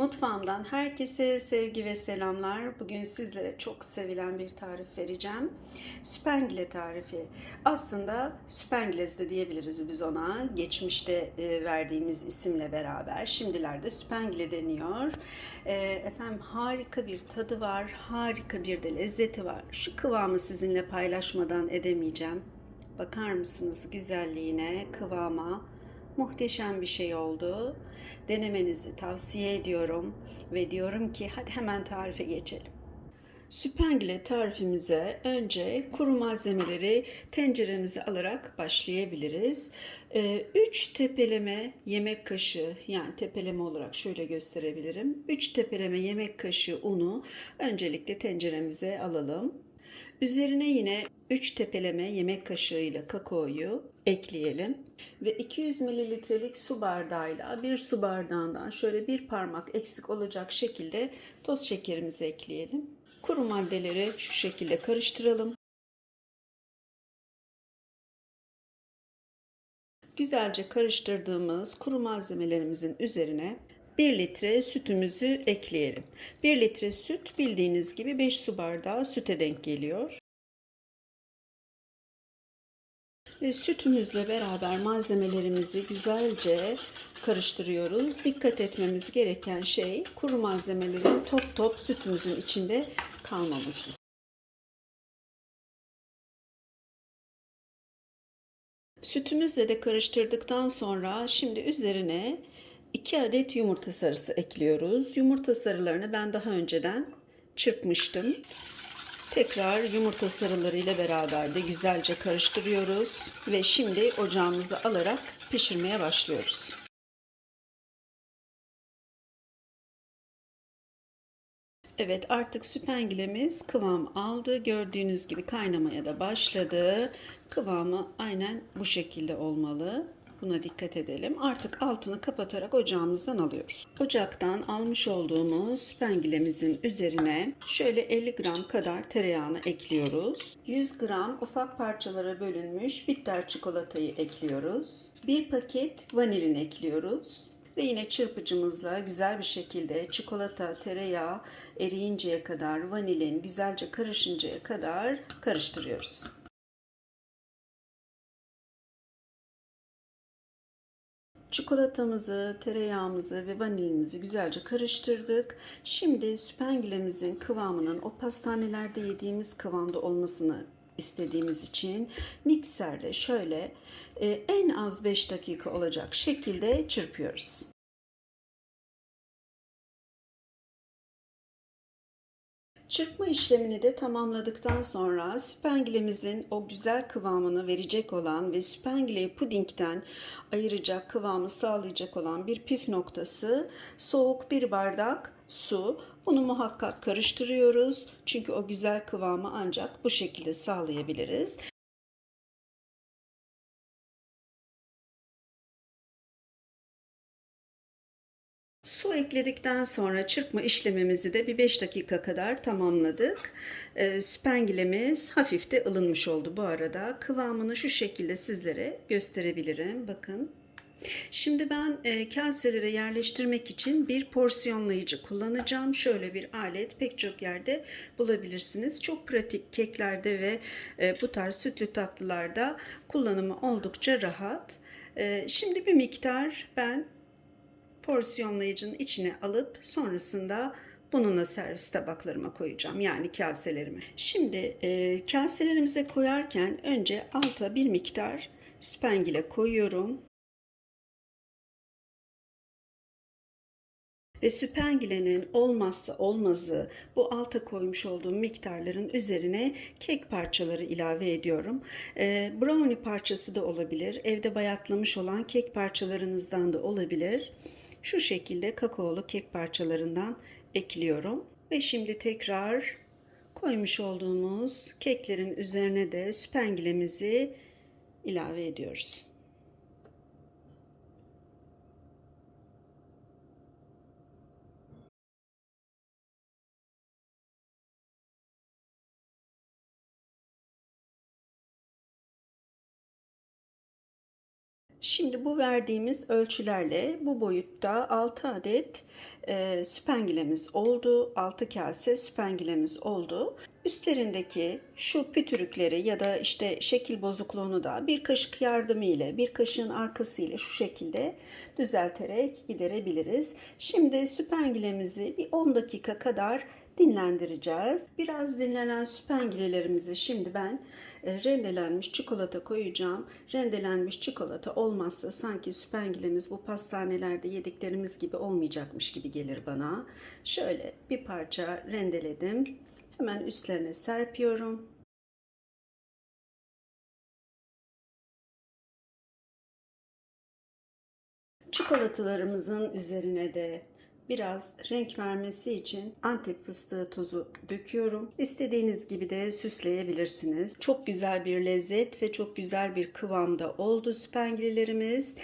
Mutfağımdan herkese sevgi ve selamlar. Bugün sizlere çok sevilen bir tarif vereceğim. Süpengile tarifi. Aslında süpengilez de diyebiliriz biz ona. Geçmişte e, verdiğimiz isimle beraber. Şimdilerde süpengile deniyor. E, Efendim harika bir tadı var. Harika bir de lezzeti var. Şu kıvamı sizinle paylaşmadan edemeyeceğim. Bakar mısınız güzelliğine, kıvama? Muhteşem bir şey oldu. Denemenizi tavsiye ediyorum ve diyorum ki hadi hemen tarife geçelim. Süpengile tarifimize önce kuru malzemeleri tenceremize alarak başlayabiliriz. 3 tepeleme yemek kaşığı yani tepeleme olarak şöyle gösterebilirim. 3 tepeleme yemek kaşığı unu öncelikle tenceremize alalım. Üzerine yine 3 tepeleme yemek kaşığıyla kakaoyu ekleyelim ve 200 mililitrelik su bardağıyla bir su bardağından şöyle bir parmak eksik olacak şekilde toz şekerimizi ekleyelim. Kuru maddeleri şu şekilde karıştıralım. Güzelce karıştırdığımız kuru malzemelerimizin üzerine 1 litre sütümüzü ekleyelim. 1 litre süt bildiğiniz gibi 5 su bardağı süte denk geliyor. Ve sütümüzle beraber malzemelerimizi güzelce karıştırıyoruz. Dikkat etmemiz gereken şey kuru malzemelerin top top sütümüzün içinde kalmaması. Sütümüzle de karıştırdıktan sonra şimdi üzerine 2 adet yumurta sarısı ekliyoruz. Yumurta sarılarını ben daha önceden çırpmıştım. Tekrar yumurta sarıları ile beraber de güzelce karıştırıyoruz ve şimdi ocağımızı alarak pişirmeye başlıyoruz. Evet artık süpengilemiz kıvam aldı. Gördüğünüz gibi kaynamaya da başladı. Kıvamı aynen bu şekilde olmalı. Buna dikkat edelim. Artık altını kapatarak ocağımızdan alıyoruz. Ocaktan almış olduğumuz spengilemizin üzerine şöyle 50 gram kadar tereyağını ekliyoruz. 100 gram ufak parçalara bölünmüş bitter çikolatayı ekliyoruz. Bir paket vanilin ekliyoruz. Ve yine çırpıcımızla güzel bir şekilde çikolata, tereyağı eriyinceye kadar, vanilin güzelce karışıncaya kadar karıştırıyoruz. Çikolatamızı, tereyağımızı ve vanilimizi güzelce karıştırdık. Şimdi süpengilemizin kıvamının o pastanelerde yediğimiz kıvamda olmasını istediğimiz için mikserle şöyle e, en az 5 dakika olacak şekilde çırpıyoruz. Çırpma işlemini de tamamladıktan sonra süpengilemizin o güzel kıvamını verecek olan ve süpengileyi pudingden ayıracak kıvamı sağlayacak olan bir püf noktası soğuk bir bardak su. Bunu muhakkak karıştırıyoruz. Çünkü o güzel kıvamı ancak bu şekilde sağlayabiliriz. Su ekledikten sonra çırpma işlemimizi de bir 5 dakika kadar tamamladık. E, süpengilemiz hafif de ılınmış oldu bu arada. Kıvamını şu şekilde sizlere gösterebilirim. Bakın. Şimdi ben e, kaselere yerleştirmek için bir porsiyonlayıcı kullanacağım. Şöyle bir alet pek çok yerde bulabilirsiniz. Çok pratik keklerde ve e, bu tarz sütlü tatlılarda kullanımı oldukça rahat. E, şimdi bir miktar ben porsiyonlayıcının içine alıp sonrasında bununla servis tabaklarıma koyacağım. Yani kaselerime. Şimdi e, kaselerimize koyarken önce alta bir miktar spengile koyuyorum. Ve süpengilenin olmazsa olmazı bu alta koymuş olduğum miktarların üzerine kek parçaları ilave ediyorum. E, brownie parçası da olabilir. Evde bayatlamış olan kek parçalarınızdan da olabilir şu şekilde kakaolu kek parçalarından ekliyorum. Ve şimdi tekrar koymuş olduğumuz keklerin üzerine de süpengilemizi ilave ediyoruz. Şimdi bu verdiğimiz ölçülerle bu boyutta 6 adet e, süpengilemiz oldu. 6 kase süpengilemiz oldu. Üstlerindeki şu pütürükleri ya da işte şekil bozukluğunu da bir kaşık yardımı ile bir kaşığın arkası ile şu şekilde düzelterek giderebiliriz. Şimdi süpengilemizi bir 10 dakika kadar dinlendireceğiz. Biraz dinlenen süpengilelerimizi şimdi ben e, rendelenmiş çikolata koyacağım. Rendelenmiş çikolata olmazsa sanki süpengilemiz bu pastanelerde yediklerimiz gibi olmayacakmış gibi gelir bana. Şöyle bir parça rendeledim. Hemen üstlerine serpiyorum. Çikolatalarımızın üzerine de biraz renk vermesi için antep fıstığı tozu döküyorum. İstediğiniz gibi de süsleyebilirsiniz. Çok güzel bir lezzet ve çok güzel bir kıvamda oldu süpengililerimiz.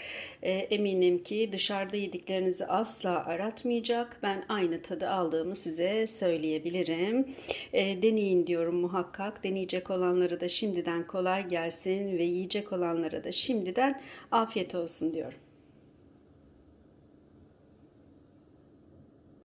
E, eminim ki dışarıda yediklerinizi asla aratmayacak. Ben aynı tadı aldığımı size söyleyebilirim. E, deneyin diyorum muhakkak. Deneyecek olanlara da şimdiden kolay gelsin ve yiyecek olanlara da şimdiden afiyet olsun diyorum.